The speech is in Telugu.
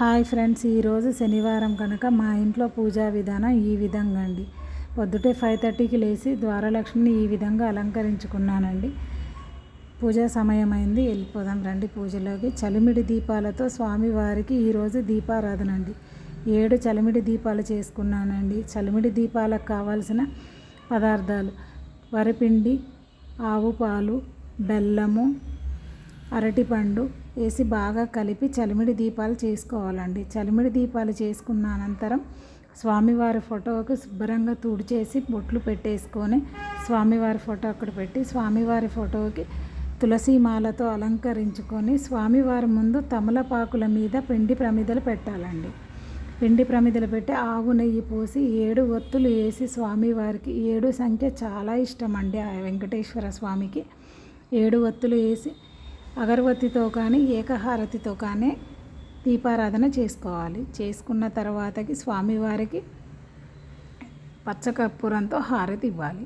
హాయ్ ఫ్రెండ్స్ ఈరోజు శనివారం కనుక మా ఇంట్లో పూజా విధానం ఈ విధంగా అండి. పొద్దుటే ఫైవ్ థర్టీకి లేచి ద్వారలక్ష్మిని ఈ విధంగా అలంకరించుకున్నానండి. పూజా సమయం అయింది వెళ్ళిపోదాం రండి పూజలోకి. చలిమిడి దీపాలతో స్వామివారికి ఈరోజు దీపారాధన అండి. ఏడు చలిమిడి దీపాలు చేసుకున్నానండి. చలిమిడి దీపాలకు కావాల్సిన పదార్థాలు వరిపిండి ఆవు పాలు బెల్లము అరటిపండు వేసి బాగా కలిపి చలిమిడి దీపాలు చేసుకోవాలండి. చలిమిడి దీపాలు చేసుకున్న అనంతరం స్వామివారి ఫోటోకి శుభ్రంగా తుడిచేసి బొట్లు పెట్టేసుకొని స్వామివారి ఫోటో అక్కడ పెట్టి స్వామివారి ఫోటోకి తులసి మాలతో అలంకరించుకొని స్వామివారి ముందు తమలపాకుల మీద పిండి ప్రమిదలు పెట్టాలండి. పిండి ప్రమిదలు పెట్టి ఆవు నెయ్యి పోసి ఏడు ఒత్తులు వేసి స్వామివారికి ఏడు సంఖ్య చాలా ఇష్టం అండి ఆ వెంకటేశ్వర స్వామికి. ఏడు ఒత్తులు వేసి అగరబత్తితో కానీ ఏకహారతితో కానీ దీపారాధన చేసుకోవాలి. చేసుకున్న తర్వాతకి స్వామివారికి పచ్చకర్పూరంతో హారతి ఇవ్వాలి.